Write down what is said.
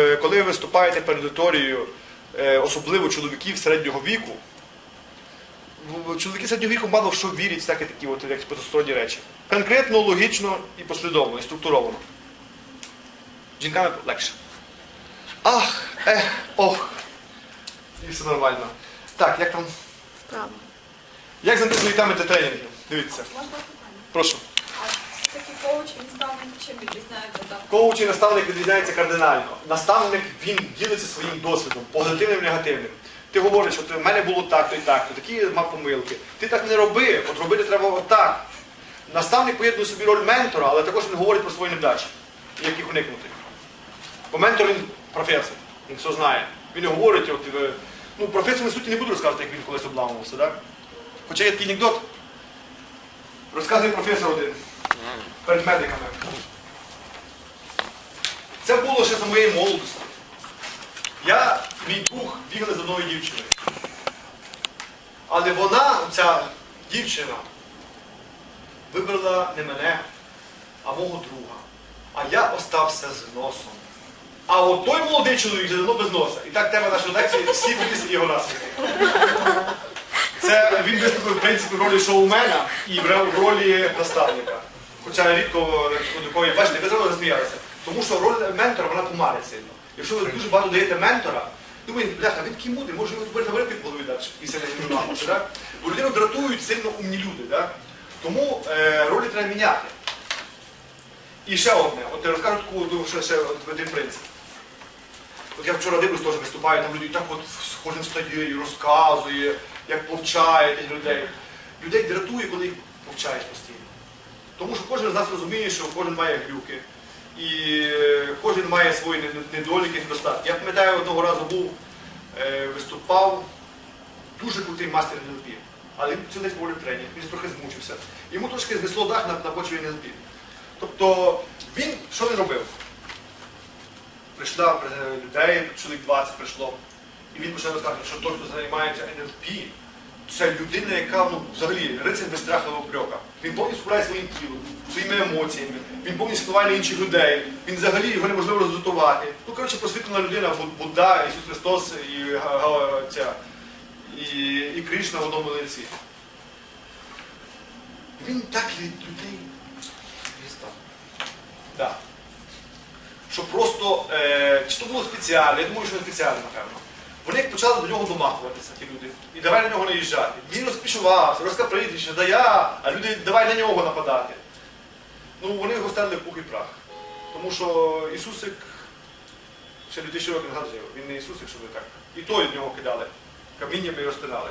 Е, Коли ви виступаєте перед аудиторією, е, особливо чоловіків середнього віку, чоловіки середнього віку мало в що вірять, всякі такі от, як потусторонні речі. Конкретно, логічно і послідовно, і структуровано. Жінками легше. Ах, ех, ох. І все нормально. Так, як там? Право. Як знайти свої теми для тренінгів? Дивіться. Можна питання? Прошу. Коуч і наставник чим відрізняються так? Коуч і наставник відрізняється кардинально. Наставник він ділиться своїм досвідом, позитивним і негативним. Ти говориш, що в мене було так, то і так, то такі мав помилки. Ти так не роби, от робити треба отак. Наставник поєднує собі роль ментора, але також він говорить про свої невдачі, як їх уникнути. Бо ментор він професор, він все знає. Він говорить, от, е, ну, професор на суті не буду розказувати, як він колись обламувався, так? Хоча є такий анекдот. Розказує професор один перед медиками. Це було ще за моєї молодості. Я, мій дух, бігали за одною дівчиною. Але вона, ця дівчина, вибрала не мене, а мого друга. А я остався з носом. А от той молодий чоловік вже давно без носа. І так тема нашої лекції всі повісили його наслідки. Це він виступив в принципі в ролі шоумена і в ролі наставника. Хоча рідко до бачите, ви зразу розсміялися. Тому що роль ментора вона помарить сильно. Якщо ви дуже багато даєте ментора, думаєте, бляха, він такий мудрий, може він буде говорити в голові далі після нього. так? Бо людину дратують сильно умні люди. Так? Тому е, ролі треба міняти. І ще одне, от я розкажу таку ще, ще один принцип. От я вчора дивлюсь, теж виступаю, там люди так от кожен стає і розказує, як повчає людей. Людей дратує, коли їх повчаєш постійно. Тому що кожен з нас розуміє, що кожен має глюки. І е, кожен має свої нед- недоліки, недостатки. Я пам'ятаю, одного разу був, е, виступав дуже крутий мастер НЛП. Але він цілий проводив тренінг, він трохи змучився. Йому трошки знесло дах на, на почві НЛП. Тобто він, що він робив? Прийшла е, людей, чоловік 20 прийшло, і він почав розказувати, що той, хто займається НЛП, це людина, яка ну, взагалі рицар без страху і. Він повністю справляє своїм тілом, своїми емоціями, він повністю впливає на інших людей, він взагалі його неможливо роздратувати. Ну, коротше, просвітлена людина, Будда, Ісус Христос і, ця, і, і Кришна в одному лиці. Він так від людей дістав. Да. Що просто, е, чи то було спеціально, я думаю, що не спеціально, напевно. Вони почали до нього домахуватися, ті люди. І давай на нього наїжджати. Він розпішувався, розказав прізвище, да я, а люди давай на нього нападати. Ну, вони його стерли в пух і прах. Тому що Ісусик ще 2000 років назад жив. Він не Ісусик, щоб ви так. І то від нього кидали. Каміннями і розпинали.